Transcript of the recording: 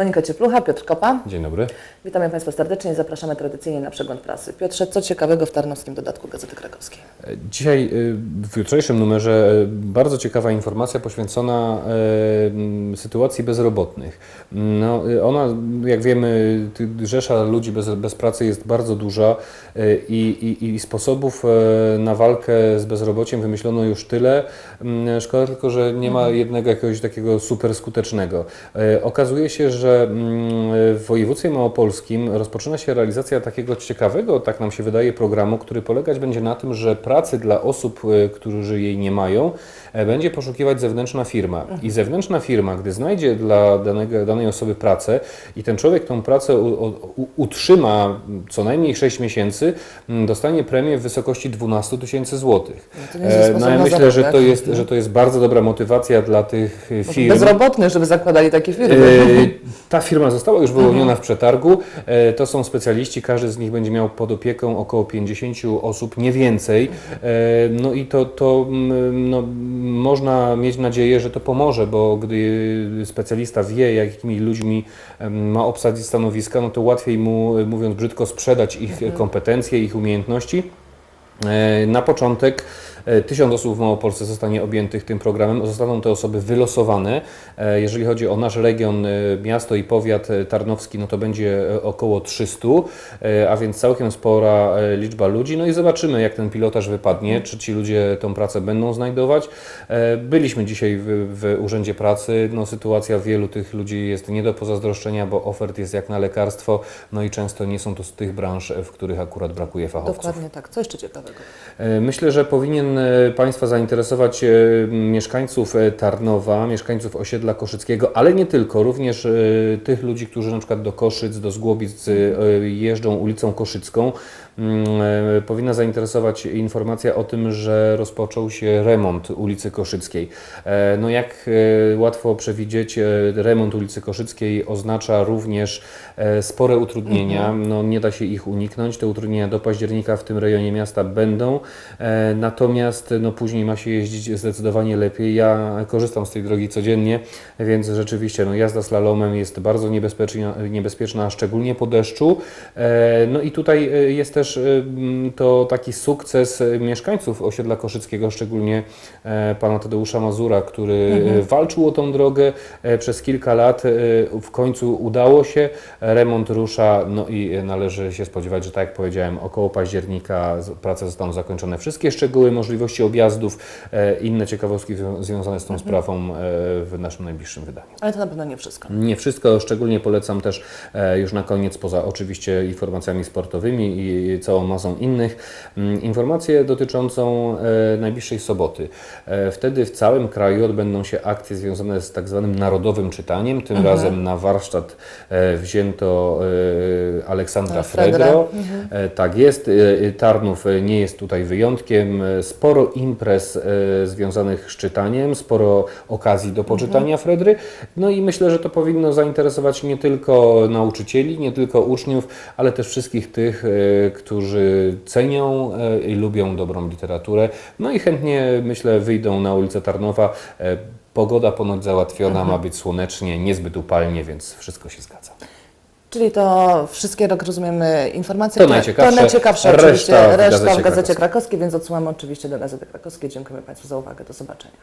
Monika Cieplucha, Piotr Kopa. Dzień dobry. Witamy Państwa serdecznie i zapraszamy tradycyjnie na przegląd prasy. Piotrze, co ciekawego w Tarnowskim dodatku Gazety Krakowskiej? Dzisiaj y, w jutrzejszym numerze y, bardzo ciekawa informacja poświęcona sytuacji bezrobotnych. No, ona, jak wiemy, rzesza ludzi bez, bez pracy jest bardzo duża i, i, i sposobów na walkę z bezrobociem wymyślono już tyle. Mm, Szkoda tylko, że nie ma jednego jakiegoś takiego super skutecznego. Okazuje się, że mm, w województwie małopolskim rozpoczyna się realizacja takiego ciekawego, tak nam się wydaje, programu, który polegać będzie na tym, że pracy dla osób, e, którzy jej nie mają, e, będzie poszukiwać zewnętrzna firma. I zewnętrzna firma, gdy znajdzie dla danego, danej osoby pracę i ten człowiek tą pracę u, u, utrzyma co najmniej 6 miesięcy, dostanie premię w wysokości 12 tysięcy złotych. No E, No ja myślę, że to, zarobek. jest, że to jest bardzo dobra motywacja dla tych firm. Bezrobotnych, żeby zakładali takie firmy. Ta firma została już wyłoniona w przetargu. E, To są specjaliści, każdy z nich będzie miał pod opieką około 50 osób, nie więcej. E, No i to, to mm, no, można mieć nadzieję, że to pomoże, bo gdy specjalista wie, jakimi ludźmi ma obsadzić stanowiska, no to łatwiej mu, mówiąc brzydko, sprzedać ich kompetencje, ich umiejętności. E, Na początek tysiąc osób w Małopolsce zostanie objętych tym programem. Zostaną te osoby wylosowane. E, Jeżeli chodzi o nasz region, e, miasto i powiat e, tarnowski, no to będzie e, około 300, e, a więc całkiem spora e, liczba ludzi. No i zobaczymy, jak ten pilotaż wypadnie, czy ci ludzie tą pracę będą znajdować. E, Byliśmy dzisiaj w, w Urzędzie Pracy. No, sytuacja wielu tych ludzi jest nie do pozazdroszczenia, bo ofert jest jak na lekarstwo, no i często nie są to z tych branż, e, w których akurat brakuje fachowców. Dokładnie tak. Co jeszcze ciekawego? E, Myślę, że powinien e, Państwa zainteresować e, mieszkańców e, Tarnowa, mieszkańców osiedla Koszyckiego, ale nie tylko, również tych ludzi, którzy na przykład do Koszyc, do Zgłobic jeżdżą ulicą Koszycką. Mm, e, Powinna zainteresować informacja o tym, że rozpoczął się remont ulicy Koszyckiej. E, No jak e, łatwo przewidzieć, remont ulicy Koszyckiej oznacza również spore utrudnienia. No, nie da się ich uniknąć. Te utrudnienia do października w tym rejonie miasta będą. Natomiast no, później ma się jeździć zdecydowanie lepiej. Ja korzystam z tej drogi codziennie, więc rzeczywiście no, jazda slalomem jest bardzo niebezpieczna, niebezpieczna szczególnie po deszczu. No i tutaj jest też m, to taki sukces e, mieszkańców osiedla Koszyckiego, szczególnie e, pana Tadeusza Mazura, który e, walczył o tą drogę e, przez kilka lat. W końcu udało się, remont rusza, no i należy się spodziewać, że tak jak powiedziałem, około października prace zostaną zakończone. Wszystkie szczegóły, możliwości objazdów, inne ciekawostki zwią- związane z tą sprawą e, w naszym najbliższym wydaniu. Ale to na pewno nie wszystko. Nie wszystko, szczególnie polecam też już na koniec, poza oczywiście informacjami sportowymi i całą masą innych, mm, informację dotyczącą e, najbliższej soboty. E, Wtedy w całym kraju odbędą się akcje związane z tak zwanym narodowym czytaniem. Tym razem na warsztat e, wzięto Aleksandra. Fredro. E, Tak jest. Tarnów nie jest tutaj wyjątkiem. Sporo imprez związanych z czytaniem, sporo okazji do poczytania Fredry. No i myślę, że to powinno zainteresować nie tylko nauczycieli, nie tylko uczniów, ale też wszystkich tych, którzy cenią e, i lubią dobrą literaturę. No i chętnie, myślę, wyjdą na ulicę Tarnowa. E, Pogoda ponoć załatwiona, ma być słonecznie, niezbyt upalnie, więc wszystko się zgadza. Czyli to wszystkie, jak rozumiemy, informacje, To które- najciekawsze. to najciekawsze Reszta oczywiście, w reszta w Gazecie Gazecie Krakowskiej. Więc odsyłamy oczywiście do Gazety Krakowskiej. Dziękujemy Państwu za uwagę. Do zobaczenia.